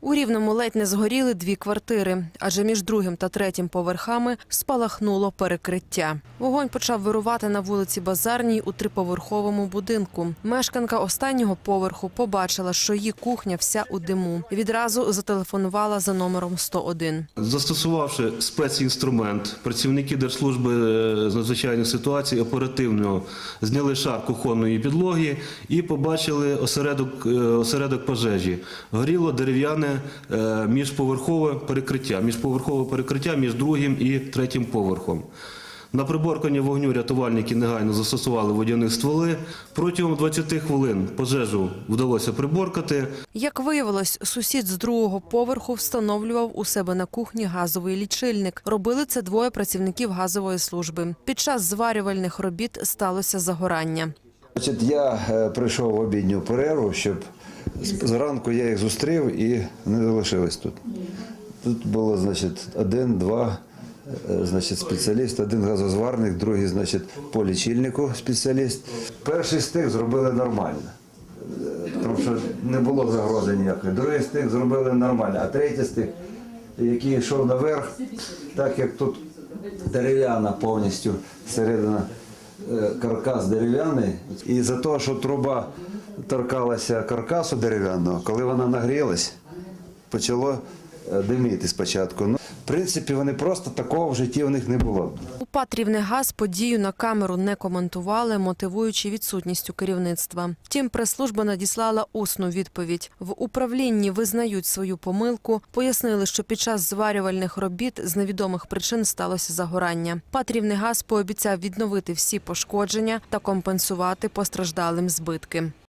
У Рівному ледь не згоріли дві квартири, адже між другим та третім поверхами спалахнуло перекриття. Вогонь почав вирувати на вулиці Базарній у триповерховому будинку. Мешканка останнього поверху побачила, що її кухня вся у диму. Відразу зателефонувала за номером 101. Застосувавши спецінструмент, працівники Держслужби е, з надзвичайних ситуацій оперативно зняли шар кухонної підлоги і побачили осередок, е, осередок пожежі. Горіло дерев'яне е, міжповерхове перекриття, міжповерхове перекриття між другим і третім поверхом. На приборкання вогню рятувальники негайно застосували водяні стволи. Протягом 20 хвилин пожежу вдалося приборкати. Як виявилось, сусід з другого поверху встановлював у себе на кухні газовий лічильник. Робили це двоє працівників газової служби. Під час зварювальних робіт сталося загорання. Я е, прийшов в обідню перерву, щоб зранку я їх зустрів і вони залишились тут. Тут було, значить, один, два е, значить, спеціаліст, один газозварник, другий, значить, по лічильнику спеціаліст. Перший стих зробили нормально, тому що не було загрози ніякої. Другий стих зробили нормально, а третій стих, який йшов наверх, так як тут дерев'яна повністю середина е, каркас дерев'яний. І за те, що труба торкалася каркасу дерев'яного, коли вона нагрілась, почало е, диміти спочатку. Ну, в принципі, вони просто такого в житті в них не було. У Патрівнегаз подію на камеру не коментували, мотивуючи відсутністю керівництва. Втім, прес-служба надіслала усну відповідь. В управлінні визнають свою помилку, пояснили, що під час зварювальних робіт з невідомих причин сталося загорання. Патрівнегаз пообіцяв відновити всі пошкодження та компенсувати постраждалим збитки.